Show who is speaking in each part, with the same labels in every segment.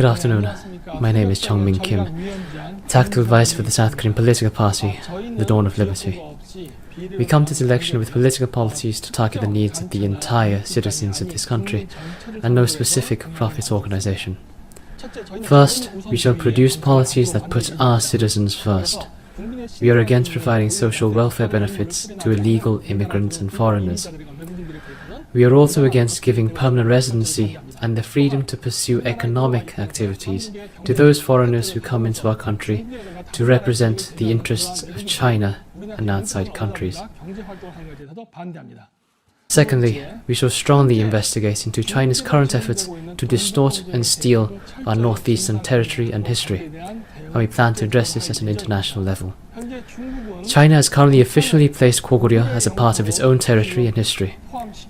Speaker 1: Good afternoon. My name is Chung Min Kim, Tactical Advice for the South Korean political party, The Dawn of Liberty. We come to this election with political policies to target the needs of the entire citizens of this country and no specific profit organization. First, we shall produce policies that put our citizens first. We are against providing social welfare benefits to illegal immigrants and foreigners. We are also against giving permanent residency and the freedom to pursue economic activities to those foreigners who come into our country to represent the interests of China and outside countries. Secondly, we shall strongly investigate into China's current efforts to distort and steal our northeastern territory and history, and we plan to address this at an international level. China has currently officially placed Goguryeo as a part of its own territory and history,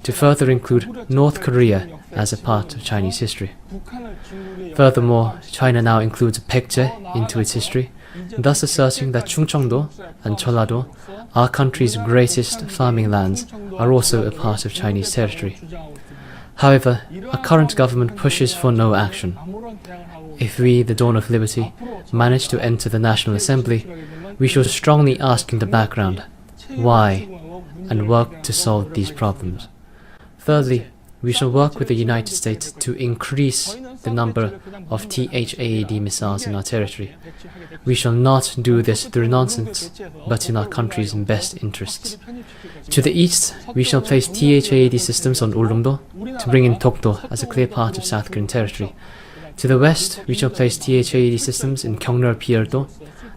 Speaker 1: to further include North Korea as a part of Chinese history. Furthermore, China now includes Baekje into its history, thus asserting that Chungcheongdo and Jeollado, our country's greatest farming lands, are also a part of Chinese territory. However, our current government pushes for no action. If we, the Dawn of Liberty, manage to enter the National Assembly, we shall strongly ask in the background why and work to solve these problems. Thirdly, we shall work with the United States to increase the number of THAAD missiles in our territory. We shall not do this through nonsense, but in our country's best interests. To the east, we shall place THAAD systems on Ulleungdo to bring in Dokdo as a clear part of South Korean territory. To the west, we shall place THAAD systems in Gyeongnor Pyerdo,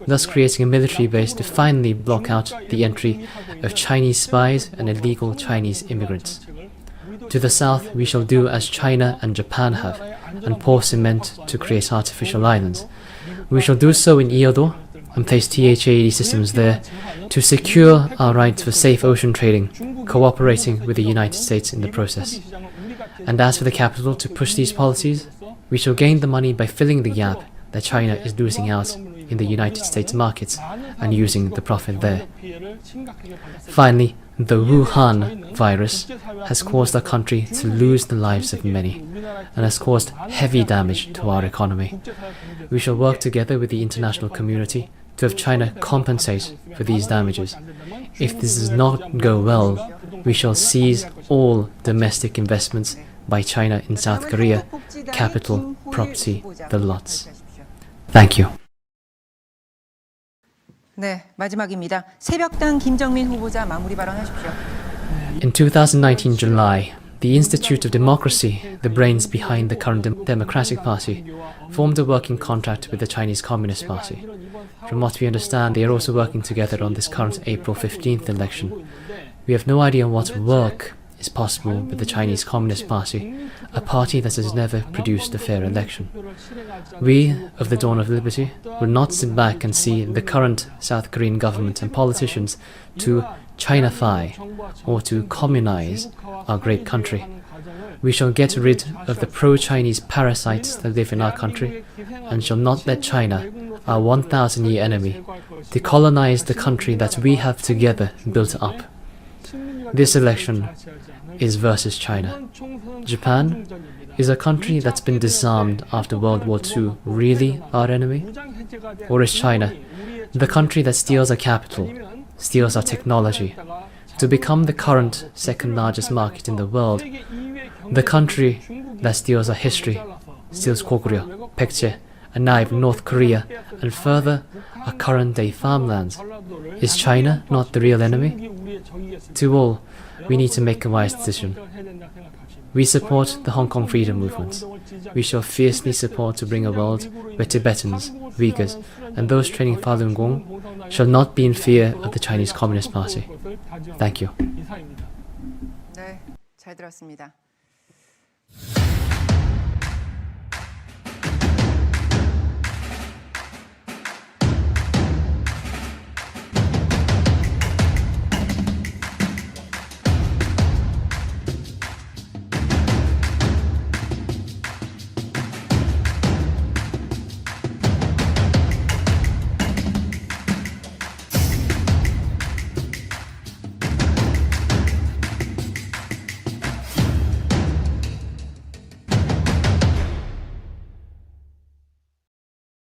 Speaker 1: thus creating a military base to finally block out the entry of Chinese spies and illegal Chinese immigrants. To the south, we shall do as China and Japan have and pour cement to create artificial islands. We shall do so in Iodo and place THAD systems there to secure our right for safe ocean trading, cooperating with the United States in the process. And as for the capital to push these policies, we shall gain the money by filling the gap that China is losing out in the United States markets and using the profit there. Finally, the Wuhan virus has caused our country to lose the lives of many and has caused heavy damage to our economy. We shall work together with the international community to have China compensate for these damages. If this does not go well, we shall seize all domestic investments by China in South Korea, capital, property, the lots. Thank you.
Speaker 2: 네, 마지막입니다. 새벽당 김정민 후보자 마무리 발언하십시오.
Speaker 1: In 2019 July, the Institute of Democracy, the brains behind the current Dem- Democratic Party, formed a working contract with the Chinese Communist Party. From what we understand, they are also working together on this current April 15th election. We have no idea what work is possible with the Chinese Communist Party, a party that has never produced a fair election. We of the Dawn of Liberty will not sit back and see the current South Korean government and politicians to Chinafy or to communize our great country. We shall get rid of the pro Chinese parasites that live in our country and shall not let China, our 1,000 year enemy, decolonize the country that we have together built up. This election is versus China. Japan is a country that's been disarmed after World War II really our enemy? Or is China, the country that steals our capital, steals our technology, to become the current second largest market in the world, the country that steals our history, steals Goguryeo, Baekje, and now North Korea, and further our current day farmlands? Is China not the real enemy? To all, we need to make a wise decision. We support the Hong Kong freedom movement. We shall fiercely support to bring a world where Tibetans, Uyghurs, and those training Falun Gong shall not be in fear of the Chinese Communist Party. Thank you.
Speaker 2: 네, 잘 들었습니다.